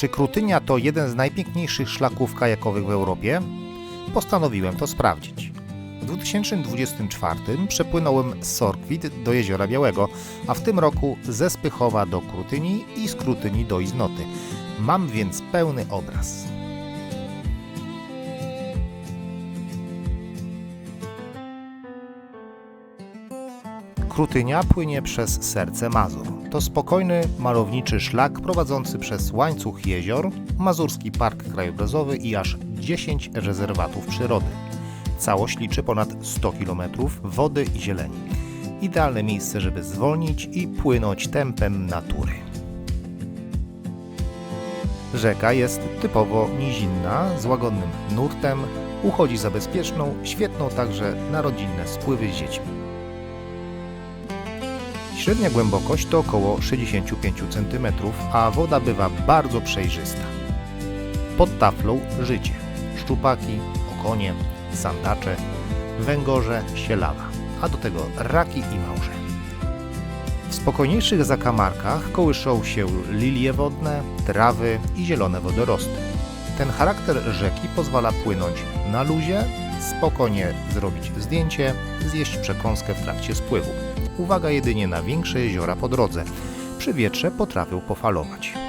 Czy Krutynia to jeden z najpiękniejszych szlaków kajakowych w Europie? Postanowiłem to sprawdzić. W 2024 przepłynąłem z Sorkwit do Jeziora Białego, a w tym roku ze Spychowa do Krutyni i z Krutyni do Iznoty. Mam więc pełny obraz. Krutynia płynie przez serce Mazur. To spokojny, malowniczy szlak prowadzący przez łańcuch jezior, Mazurski Park Krajobrazowy i aż 10 rezerwatów przyrody. Całość liczy ponad 100 km wody i zieleni. Idealne miejsce, żeby zwolnić i płynąć tempem natury. Rzeka jest typowo nizinna, z łagodnym nurtem, uchodzi za bezpieczną, świetną także na rodzinne spływy z dziećmi. Średnia głębokość to około 65 cm, a woda bywa bardzo przejrzysta. Pod taflą życie. Szczupaki, okonie, sandacze, węgorze, sielawa, a do tego raki i małże. W spokojniejszych zakamarkach kołyszą się lilie wodne, trawy i zielone wodorosty. Ten charakter rzeki pozwala płynąć na luzie, spokojnie zrobić zdjęcie, zjeść przekąskę w trakcie spływu. Uwaga jedynie na większe jeziora po drodze. Przy wietrze potrafią pofalować.